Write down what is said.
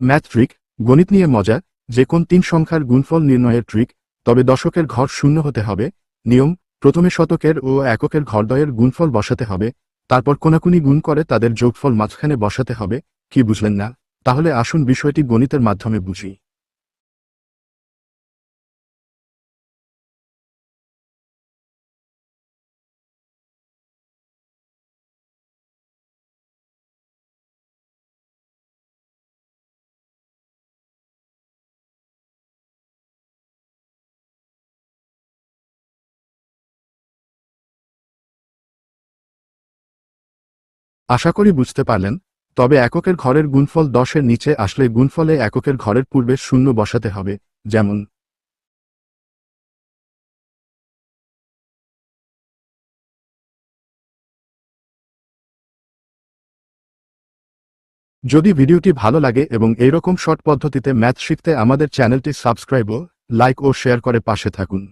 Math trick, গণিত নিয়ে মজা, যে কোন তিন সংখ্যার গুণফল নির্ণয়ের ট্রিক, তবে দশকের ঘর শূন্য হতে হবে, নিয়ম, প্রথমে শতকের ও এককের ঘরদয়ের গুণফল বসাতে হবে, তারপর কোনাকুনি গুণ করে তাদের যোগফল মাঝখানে বসাতে হবে, কি বুঝলেন না? তাহলে আসুন বিষয়টি গণিতের মাধ্যমে বুঝি। আশা করি বুঝতে পারলেন, তবে এককের ঘরের গুণফল দশের নিচে আসলে গুণফলে এককের ঘরের পূর্বে শূন্য বসাতে হবে, যেমন যদি ভিডিওটি ভালো লাগে এবং এইরকম শর্ট পদ্ধতিতে ম্যাথ শিখতে আমাদের চ্যানেলটি সাবস্ক্রাইব ও লাইক ও শেয়ার করে পাশে থাকুন।